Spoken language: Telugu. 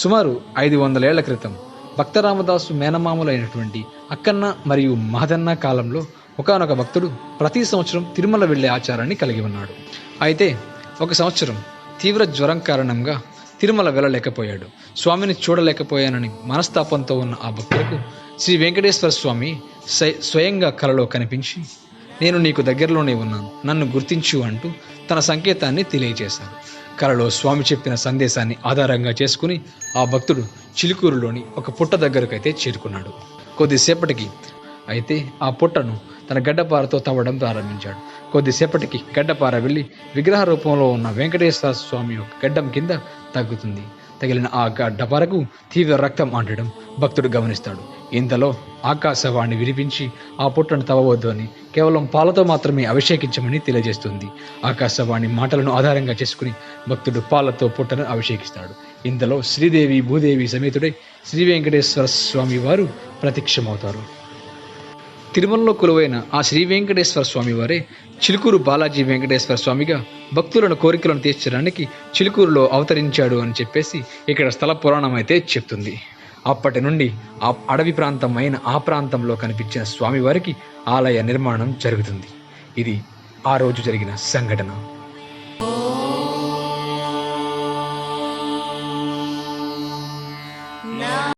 సుమారు ఐదు వందలేళ్ళ క్రితం భక్తరామదాసు మేనమామలైనటువంటి అక్కన్న మరియు మహదన్న కాలంలో ఒకానొక భక్తుడు ప్రతి సంవత్సరం తిరుమల వెళ్ళే ఆచారాన్ని కలిగి ఉన్నాడు. అయితే ఒక సంవత్సరం తీవ్ర జ్వరం కారణంగా తిరుమల వెళ్ళలేకపోయాడు. స్వామిని చూడలేకపోయానని మనస్తాపంతో ఉన్న ఆ భక్తులకు శ్రీ వెంకటేశ్వర స్వామి స్వయంగా కలలో కనిపించి నేను నీకు దగ్గరలోనే ఉన్నాను. నన్ను గుర్తించు అంటూ తన సంకేతాన్ని తెలియజేశారు. కలలో స్వామి చెప్పిన సందేశాన్ని ఆధారంగా చేసుకుని ఆ భక్తుడు చిలుకూరులోని ఒక పుట్ట దగ్గరకైతే చేరుకున్నాడు. కొద్దిసేపటికి అయితే ఆ పుట్టను తన గడ్డపారతో తవ్వడం ప్రారంభించాడు. కొద్దిసేపటికి గడ్డపార వెళ్ళి విగ్రహ రూపంలో ఉన్న వెంకటేశ్వర స్వామి యొక్క గడ్డం కింద తగ్గుతుంది. తగిలిన ఆ గడ్డపారకు తీవ్ర రక్తం అంటడం భక్తుడు గమనిస్తాడు. ఇంతలో ఆకాశవాణి వినిపించి ఆ పుట్టను తవ్వవద్దు అని కేవలం పాలతో మాత్రమే అభిషేకించమని తెలియజేస్తుంది. ఆకాశవాణి మాటలను ఆధారంగా చేసుకుని భక్తుడు పాలతో పుట్టను అభిషేకిస్తాడు. ఇంతలో శ్రీదేవి భూదేవి సమేతుడై శ్రీ వెంకటేశ్వర స్వామి వారు ప్రత్యక్షమవుతారు. తిరుమలలో కొలువైన ఆ శ్రీ వెంకటేశ్వర స్వామి వారే చిలుకూరు బాలాజీ వెంకటేశ్వర స్వామిగా భక్తులను కోరికలను తీర్చడానికి చిలుకూరులో అవతరించాడు అని చెప్పేసి ఇక్కడ స్థల పురాణం అయితే చెప్తుంది. అప్పటి నుండి ఆ అడవి ప్రాంతం అయిన ఆ ప్రాంతంలో కనిపించిన స్వామివారికి ఆలయ నిర్మాణం జరుగుతుంది. ఇది ఆ రోజు జరిగిన సంఘటన.